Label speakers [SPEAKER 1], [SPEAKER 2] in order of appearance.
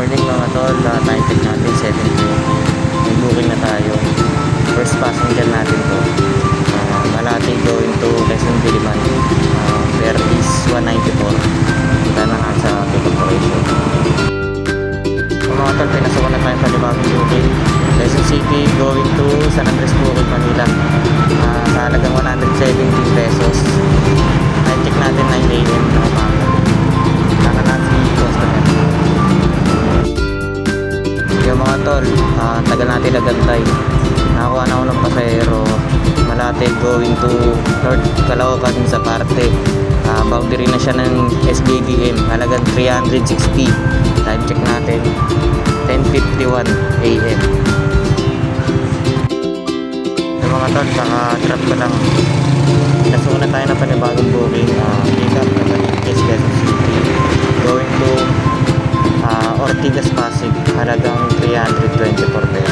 [SPEAKER 1] morning mga tol, uh, time check natin 7.20 May booking na tayo. First passenger natin to. Uh, Malati going to Quezon Diliman uh, Fare is 194 Kita na nga sa pick operation. So mga tol, pinasukan na tayo sa libagong booking Quezon City going to San Andres Bukid, Manila. Uh, Sa halagang 117 tol, ah, tagal natin nagantay. Nakakuha na ako ng pasahero. Malate going to North Caloocan sa parte. Ah, boundary na siya ng SBBM. Halagang 360. Time check natin. 10.51 AM. Yung mga tol, naka-trap ko lang. Nasuna tayo ng panibagong booking. Uh, pick up na Quezon City. Going to ah, Ortigas Pasig halagang join supportnya